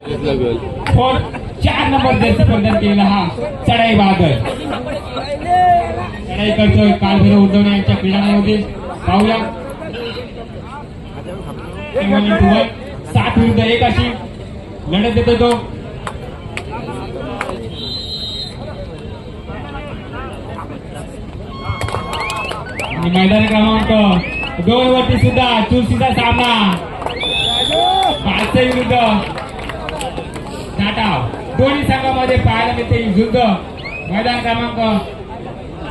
Four चार number देश स्पर्धन केलेला हा. चढाई बहादर. चढाई करतोय कालभैरव उद्धव यांच्या क्रीडामध्ये पाहूया. सात विरुद्ध एक अशी लढत देतो तो. आणि मैदान क्रमांक दोन वरती सुद्धा चुरशीचा सामना. पाचशे विरुद्ध. टाटा दोन्ही संघामध्ये पाहायला मिळते झुंज मैदान क्रमांक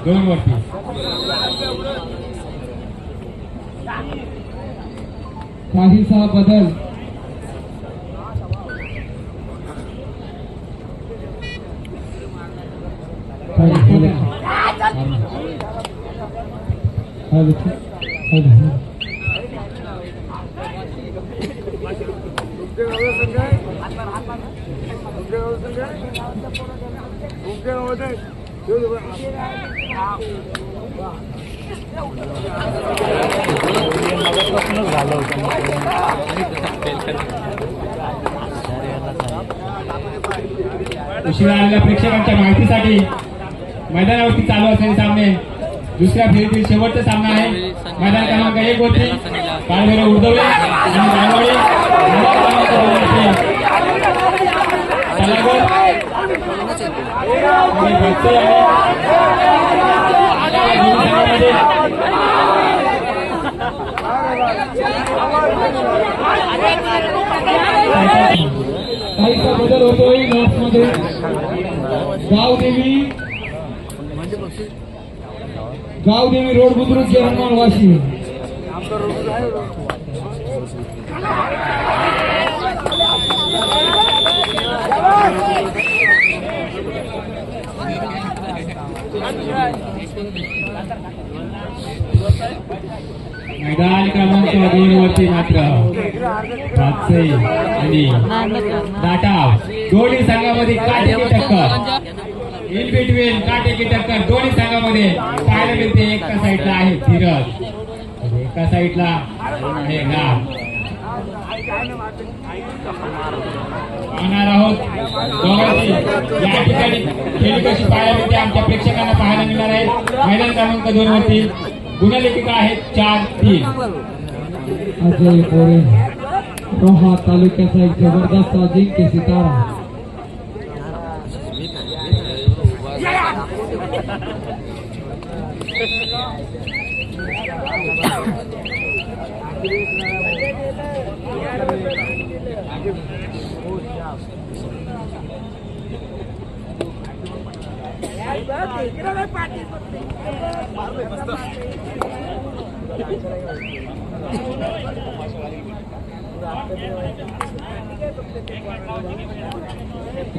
दोन वरती. काहीसा बदल. उशिरा आलेल्या प्रेक्षकांच्या माहितीसाठी मैदानावरती चालू असलेले सामने. दुसऱ्या फेरीतील शेवटचा सामना आहे. मैदान क्रमांक एक होते. काळभैरव उर्दवले आणि रायवाडी मैदान क्रमांक दोन काहीसा बदल होतोयमध्ये गावदेवी गावदेवी रोड बुद्रुक हनुमान वाशी. मैदान क्रमांक दोन वरती मात्र पाचसे आणि दाटाव दोन्ही संघामध्ये काटेकी टक्कर. इन बिटवीन काटेकी टक्कर. दोन्ही संघामध्ये पाहायला मिळते. एका साईडला आहे धीरज. एका साईडला आहे राम पाहणार आहोत. दोघांची या ठिकाणी खेळी कशी पाहायला मिळते आमच्या प्रेक्षकांना पाहायला मिळणार आहे. मैदान क्रमांक दोन वरती गुणलेखिका आहेत चार तीन. अजय कोरे रोहा तालुक्याचा एक जबरदस्त अजिंक्य सितारा. Thank you.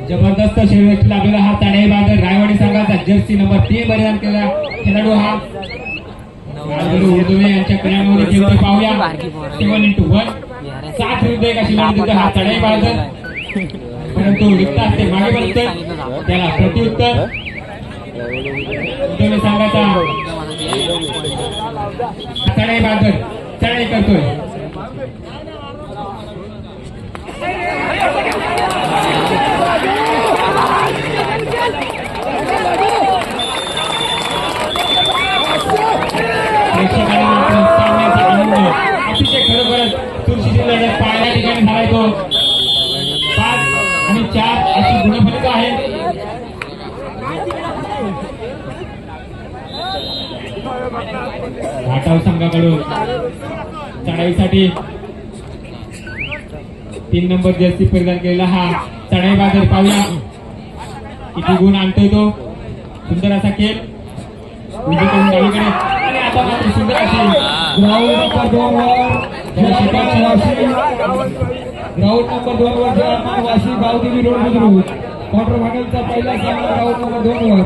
जबरदस्त शर्यत लाभलेला हा तडाई बादल रायवाडी संघाचा जर्सी नंबर तीन परिधान केला खेळाडू हा. उर्दुवे यांच्या खेळतो पाहूया. सेवन इंटू वन सात विरुद्ध एक अशी लढत देतो हा तडाई बादल परंतु रिक्त असते मागे बसते त्याला प्रत्युत्तर उर्दुवे सांगायचा. चढाई बांधत चढाई करतोय. प्रेक्षकांनी घाटाव संघाकडून. चढाईसाठी तीन नंबर जर्सी परिधान केलेला हा चढाई बाजार पाहूया किती गुण आणतोय तो. सुंदर असा खेळ. उजवीकडून डावीकडे. आणि आता मात्र सुंदर असेल ग्राउंड नंबर दोन वर जयमान वाशी ग्राउंड नंबर दोन वर जयमान वाशी गावदेवी रोड बुद्रुक क्वार्टर फायनलचा पहिला सामना ग्राउंड नंबर दोन वर.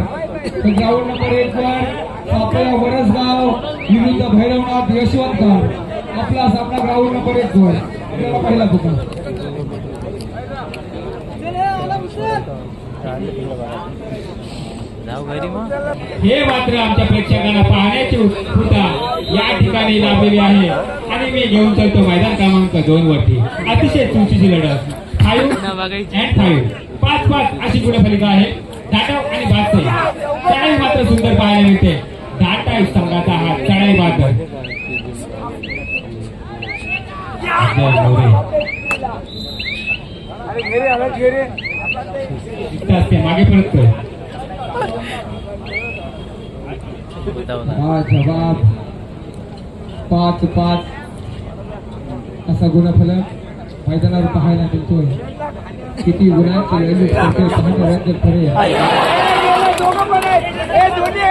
तर ग्राउंड नंबर एक वर आपल्या वरसगाव विरुद्ध भैरवनाथ यशवंतकर आपला सामना ग्राउंड नंबर एक वर आपल्याला पहिला दुकान हे मात्र आमच्या प्रेक्षकांना पाहण्याची उत्सुकता या ठिकाणी लाभलेली आहे. आणि मी घेऊन चलतो मैदान क्रमांक दोन वरती. अतिशय चुकीची लढत. Five and five. पाच पाच अशी गुणफलिका आहे. टाटा आणि बादसे चढाई मात्र सुंदर पाहायला मिळते. दाटा संघाचा हा चढाई मात्र दिसतं असते मागे परत. हा जबाब पाच पाच. असा गुणफलक मैदानावर पाहायला मिळतोय. किती गुणांची लढत करते पाहणं रंजक ठरेल दोघं पण आहेत हे दोन्ही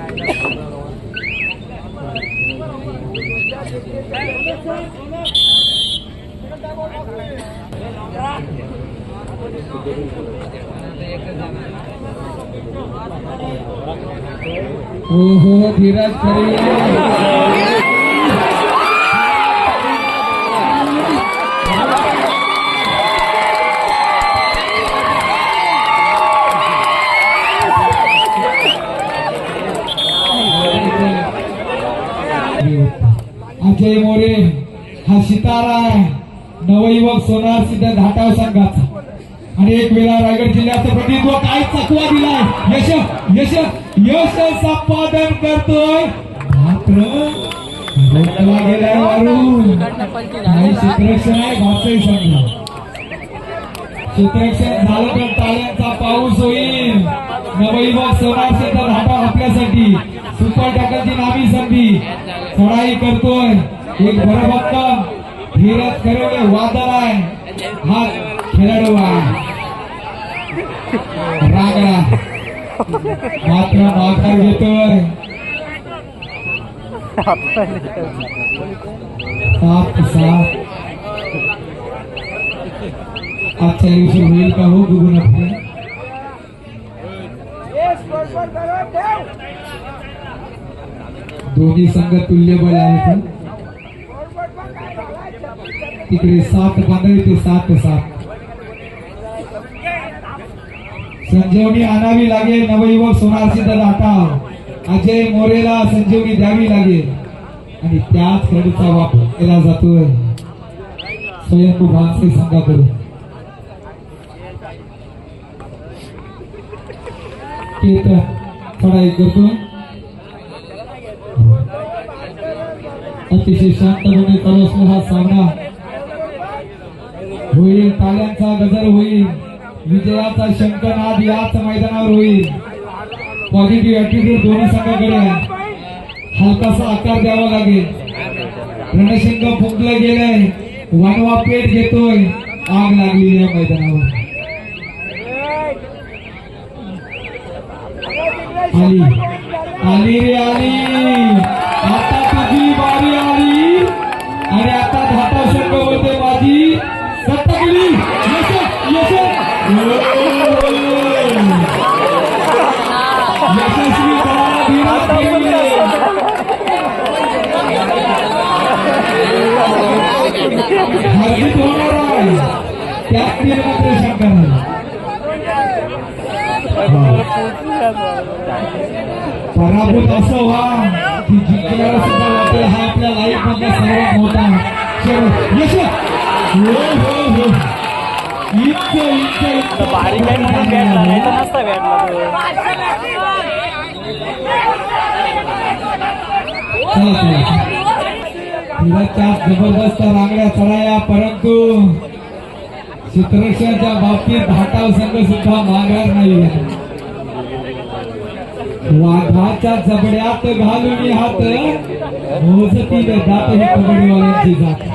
दोन्ही एकच कसा याचा पण लागला हो हो धीरज खरे अजय मोरे. हा सितारा आहे नवयुवक सोनार सिद्ध घाटाव संघाचा. आणि एक वेळा रायगड जिल्ह्याचं प्रतिनिधित्व काय चकवा दिलाय? यश यश यश संपादन करतोय. मात्र रोखला गेलाय वारून काही आहे भाषे संघ क्षेत्ररक्षण झालं तर टाळ्यांचा पाऊस होईल. नवयुवक सोनार सिद्ध घाटा आपल्यासाठी सुपर टाकाची नावी संधी. चढाई करतोय. एक भरभक्कम धीरज करवले वादळ आहे हा खेळाडू आहे. रागडा. का हो? गुगुन आपले दोन्ही संघ तुल्यबळ आहे स्कोरवर पण. तिकडे सात पंधरा ते सात सात. संजीवनी आणावी लागेल नवयुवक सोनार सिद्ध लाटा अजय मोरेला संजीवनी द्यावी लागेल. आणि त्याच खेळाचा वापर केला जातोय. स्वयंभू भानसे संघाकडून. थोडा एक करतोय अतिशय शांतपणे चालू असलेला हा सामना होईल. ताल्यांचा गजर होईल. विजयाचा शंखनाद याच मैदानावर होईल. पॉझिटिव्ह ऍटिट्यूड दोन्ही संघाकडे हलकासा आकार द्यावा लागेल. रणशिंग फुंकलं गेलंय. वनवा पेट घेतोय. आग लागली या मैदानावर. आली. आली रे आली. पराभूत असं व्हा की जिंकल्याला सुद्धा वाटेल हा आपल्या लाईफ मधला सर्वात मोठा. यश! हो हो हो. इतकं इतकं इतकं बारीक आहे. म्हणून नसता जबरदस्त रांगड्या चढाया परंतु चित्ररक्षणाच्या बाबतीत धाटाव संघ सुद्धा माघार नाही वाघाच्या जबड्यात घालून हात. मोजती जात ही कबड्डीवाल्यांची जात.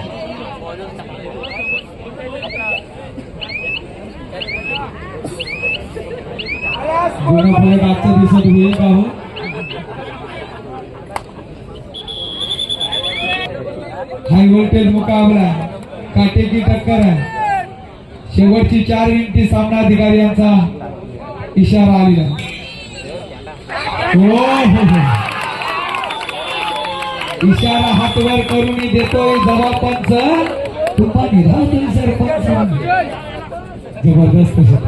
गुणफलक आजच्या दिवसात होईल का हो हाई वोल्टेज मुकाबला. काटेकी टक्कर आहे. शेवटची चार मिनिटे सामना अधिकारी यांचा इशारा आलेला हो इशारा हात वर करून मी देतोय जबाब पंच. तुम्हा निघावतोय सरपंच जबरदस्त शब्द.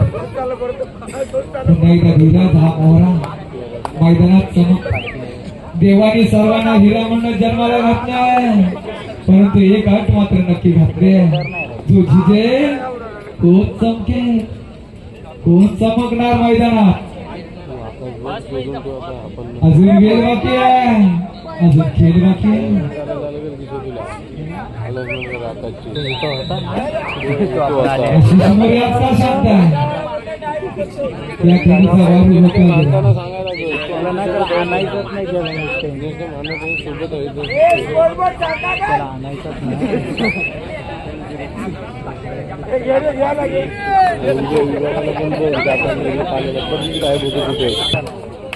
पुन्हा एकदा हा मोहरा. मैदानात चमक. देवाने सर्वांना हिरा म्हणून जन्माला घातलाय. परंतु एक अट मात्र नक्की घातले जो जिजे कोण चमके कोण चमकणार मैदानात. अजून वेळ बाकी आहे. अजून खेळ बाकी आहे.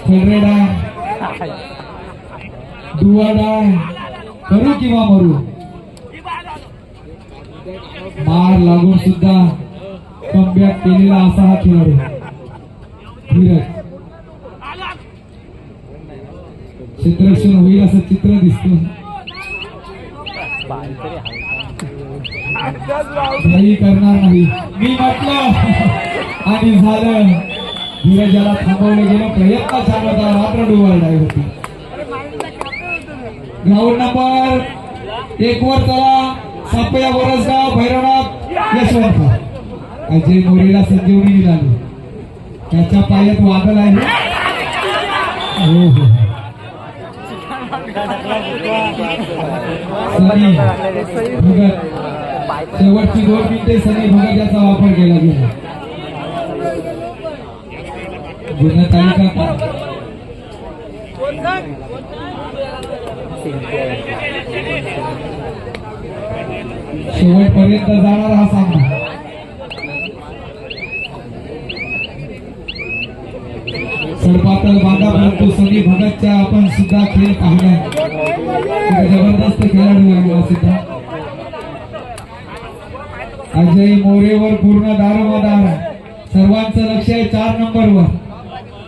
अशी दुवाडा करू किंवा मरू? मार लागून सुद्धा कमबॅक केलेला असा हा खेळाडू. धीरज. क्षेत्ररक्षण होईल असं चित्र दिसतं. काही करणार नाही. मी म्हटलं आणि झालं. धीरजाला थांबवलं गेलं प्रयत्न छान होता रात्र डुवारडाय होती. ग्राउंड नंबर एक वर चला. सापया वरसगाव भैरवनाथ यशवंत. अजय मोरेला संजीवनी मिळाली त्याच्या पायात वादळ आहे. हो, हो हो. सनी भगत. शेवटची दोन मिनिटे सनी भगत याचा वापर केला गेला. गुन्हा तालिका शेवटपर्यंत जाणारा हा सामना. सडपातळ बांधा परंतु सनी भगतच्या आपण सुद्धा खेळ पाहिला एक जबरदस्त खेळाडू आहे सुद्धा. अजय मोरेवर पूर्ण दारोमदार सर्वांचं लक्ष आहे चार नंबर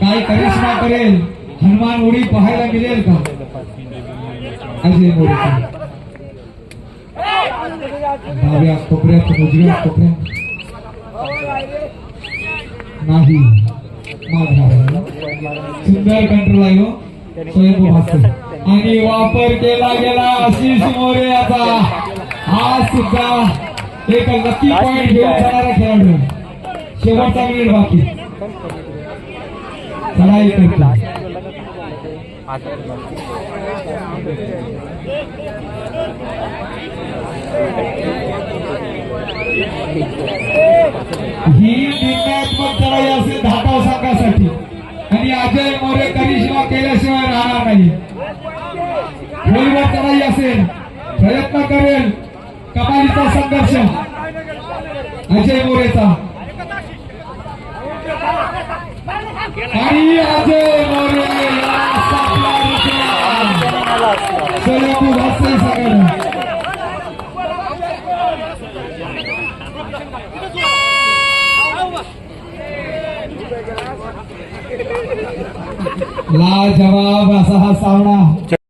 काही काय करिश्मा करेल? हनुमान उडी पाहायला मिळेल का? अजय डाव्या कोपऱ्यात उजव्या कोपऱ्यात. नाही. सुंदर कंट्रोल आहे हो. स्वयंभू भास्कर. आणि वापर केला गेला आशिष मोरे आता. हा सुद्धा एक लकी पॉइंट घेऊन जाणारा खेळाडू. शेवटचा मिनिट बाकी. चढाई ही निर्णयात्मक चढाई असेल धाटाव संघासाठी आणि अजय मोरे करिश्मा केल्याशिवाय राहणार नाही खोलवर चढाई असेल प्रयत्न करेल कमालीचा संघर्ष अजय मोरेचा. आणि अजय लाजवाब असा हा सामना.